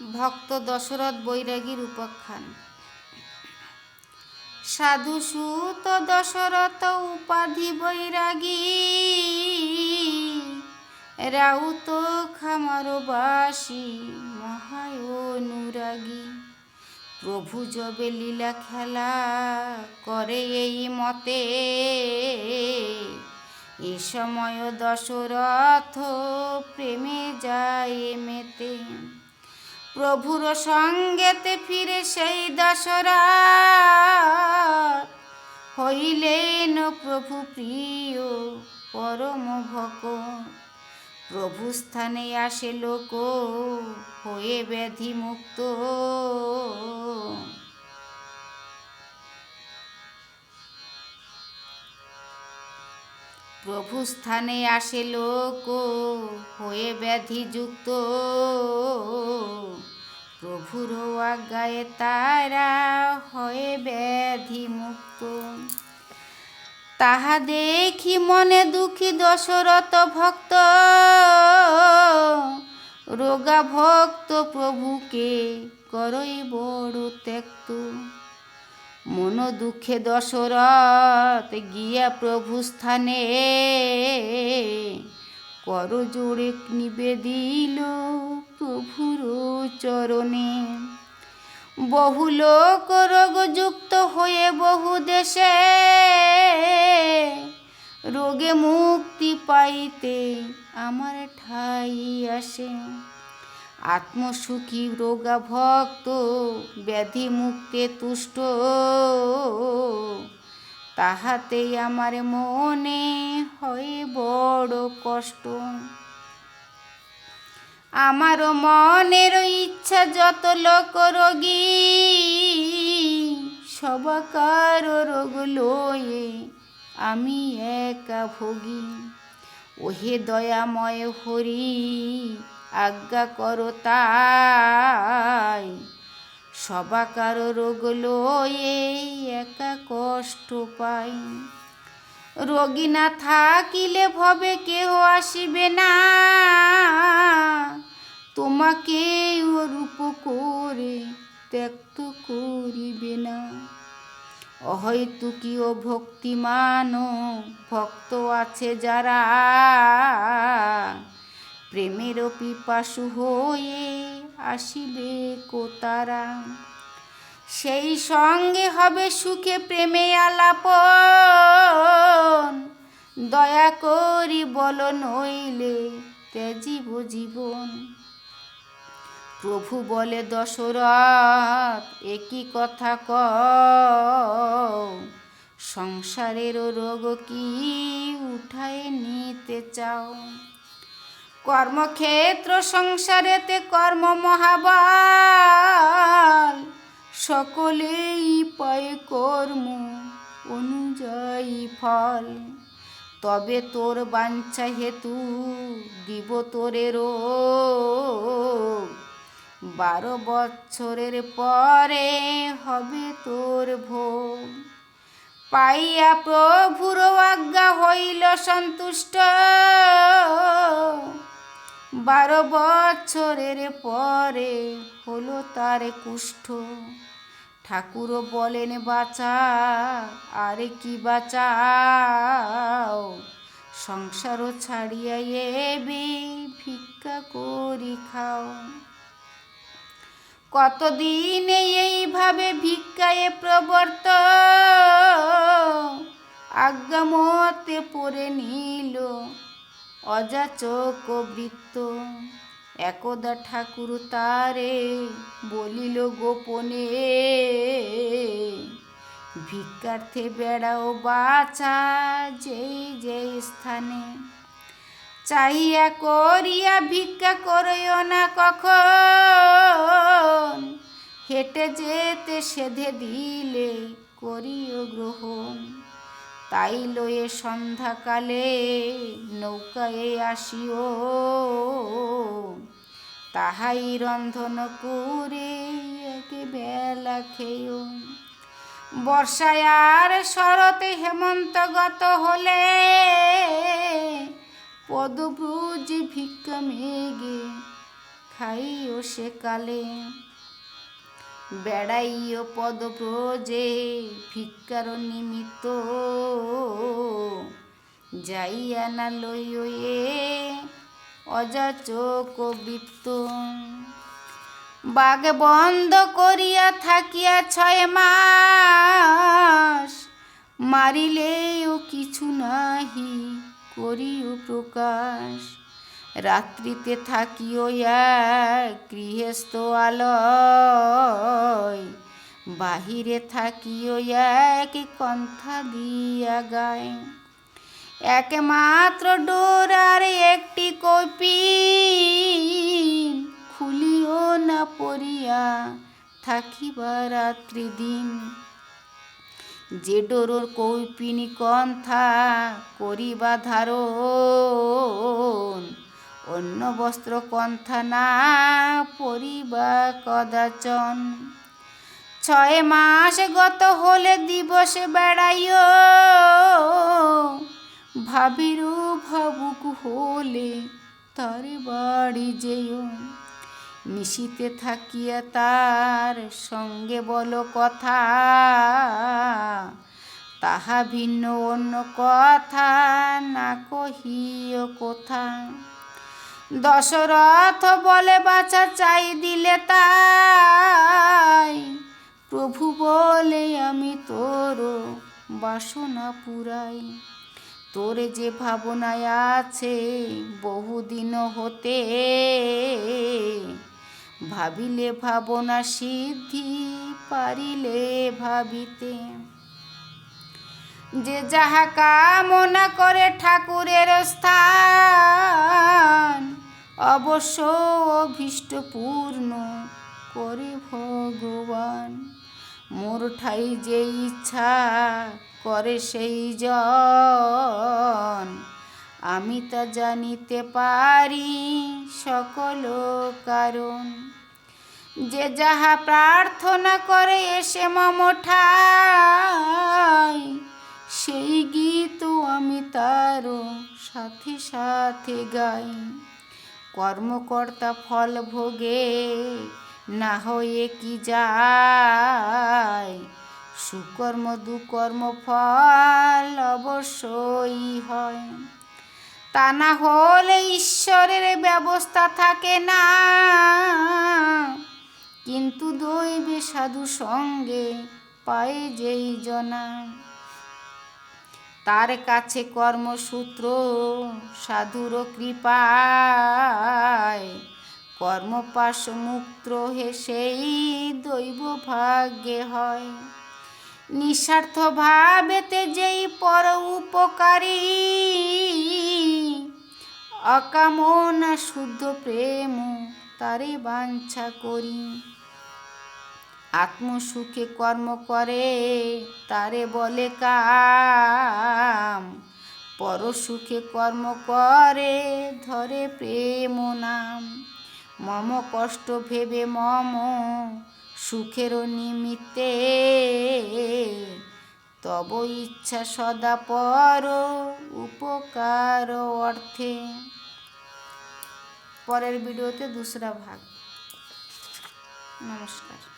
ভক্ত দশরথ বৈরাগীর উপাখ্যান। সাধু সুত দশরথ উপাধি বৈরাগী। রাউত খামারবাসী মহায় অনুরাগী প্রভু যবে লীলা খেলা করে এই মতে, এ সময় দশরথ প্রেমে যায় মেতে। প্রভুর সঙ্গেতে ফিরে সেই দশরথ হইলেন প্রভু প্রিয় পরম ভক প্রভু স্থানে আসে লোক হয়ে ব্যাধি মুক্ত। প্রভু স্থানে আসে লোক হয়ে ব্যাধিযুক্ত প্রভুর আজ্ঞায় তারা হয়ে ব্যাধি মুক্ত তাহা দেখি মনে দুঃখী দশরথ ভক্ত। রোগা ভক্ত প্রভুকে করই বড় ত্যক্ত। মন দুঃখে দশরথ গিয়া প্রভু স্থানে কর জোড়ে নিবেদিল। প্রভুর চরণে। বহু লোক রোগযুক্ত হয়ে বহু দেশে রোগে মুক্তি পাইতে আমার ঠাই আসে। আত্মসুখী রোগা ভক্ত ব্যাধি মুক্তে তুষ্ট, তাহাতেই আমার মনে হয় বড় কষ্ট। আমার মনের ইচ্ছা যত লোক রোগী সবাকার রোগ লয়ে আমি একা ভোগী। ওহে দয়াময় হরি, আজ্ঞা করো তাই। সবাকার রোগ লয়ে একা কষ্ট পাই। রোগী না থাকিলে ভবে কেহ আসিবে না। তোমাকে রূপ করে ত্যক্ত করিবে না। অহৈতুকী ও ভক্তিমান ভক্ত আছে যারা। প্রেমের পিপাসু হয়ে আসিবে কোতারা। সেই সঙ্গে হবে সুখে প্রেমে আলাপন। দয়া করি বল নইলে ত্যাজিব জীবন। প্রভু বলে, দশরথ একই কথা ক সংসারের রোগ কি উঠায় নিতে চাও? কর্মক্ষেত্র সংসারেতে কর্ম মহাবল, সকলেই পায় কর্ম অনুযায়ী ফল। তবে তোর বাঞ্ছা হেতু দিব তোরে রোগ বারো বছরের পরে হবে তোর ভোগ। পাইয়া প্রভুর আজ্ঞা হইল সন্তুষ্ট। বারো বছরের পরে হলো তার কুষ্ঠ। ঠাকুর বলেন, বাঁচা, আরে কি বাঁচাও? সংসারও ছাড়িয়া এবি ভিক্ষা করি খাও। কতদিনে এইভাবে ভিক্ষায় প্রবর্ত? আজ্ঞামতে পড়ে নিল অযাচক বৃত্ত একদা ঠাকুর তারে বলিল, গোপনে ভিক্ষার্থে বেড়াও বাঁচা যেই যেই স্থানে চাহিয়া করিয়া ভিক্ষা করিও না কখন। হেঁটে যেতে সেধে দিলে করিও গ্রহণ। তাই লয়ে সন্ধ্যাকালে নৌকায় আসিও। তাহাই রন্ধন করে একে বেলা খেয়েও। বর্ষায় আর শরতে হেমন্তগত হলে পদব্রজ ভিক্ষা মেঘে খাইও সে কালে। বেড়াইও পদ ব্রজে ভিক্ষার নিমিত্ত, যাইয়া না লইও এ অযাচক বৃত্ত বাগ বন্ধ করিয়া থাকিয়া ছয় মাস, মারিলেও কিছু নাহি। করিও প্রকাশ। রাত্রিতে থাকিও গৃহস্থ আলয়। বাহিরে থাকিও এক কন্থা দিয়া গায়। একমাত্র ডোরার একটি কপি খুলিও না পড়িয়া থাকিবা রাত্রি দিন যে ডোরর কৌপিনী কন্থা করিবা ধারণ, অন্য বস্ত্র কন্থা না পরিবা কদাচন। ছয় মাস গত হলে দিবসে বেড়াইও ভাবিরু ভাবুক হলে তারে বাড়ি যেও। নিশিতে থাকিয়া তার সঙ্গে বলো কথা। তাহা ভিন্ন অন্য কথা না কহিও কোথা। দশরথ বলে, বাছা চাই দিলে তাই। প্রভু বলে, আমি তোর বাসনা পুরাই। তোরে যে ভাবনায় আছে, বহুদিন হতে ভাবিলে ভাবনা সিদ্ধি, পারিলে ভাবিতে। যে যাহা কামনা করে ঠাকুরের স্থান, অবশ্য অভীষ্ট পূর্ণ করে ভগবান। মোর ঠাই যে ইচ্ছা করে সেই জন, আমি তা জানিতে পারি। সকল কারণ। যে যাহা প্রার্থনা করে, এসে মম ঠাই। সেই গীত আমি তার সাথে সাথে গাই। কর্মকর্তা ফল ভোগে, না হয়ে কি যায়? সুকর্ম, দুকর্ম ফল অবশ্যই হয়। তা না হলে ঈশ্বরের ব্যবস্থা থাকে না। কিন্তু দৈবে সাধু সঙ্গে পায়ে যেই জনা। তার কাছে কর্মসূত্র, সাধুর কৃপায়। কর্মপাশ মুক্ত হে সেই দৈব ভাগ্যে হয়। নিঃস্বার্থ ভাবেতে যেই পর উপকারী, অকামনা শুদ্ধ প্রেম তারে বাঞ্ছা করি। আত্মসুখে কর্ম করে, তারে বলে কাম। পরসুখে কর্ম করে, ধরে প্রেম নাম। মম কষ্ট ভেবে মম সুখের নিমিত্তে তব ইচ্ছা সদা পর উপকার অর্থে। পরের ভিডিওতে দুসরা ভাগ। নমস্কার।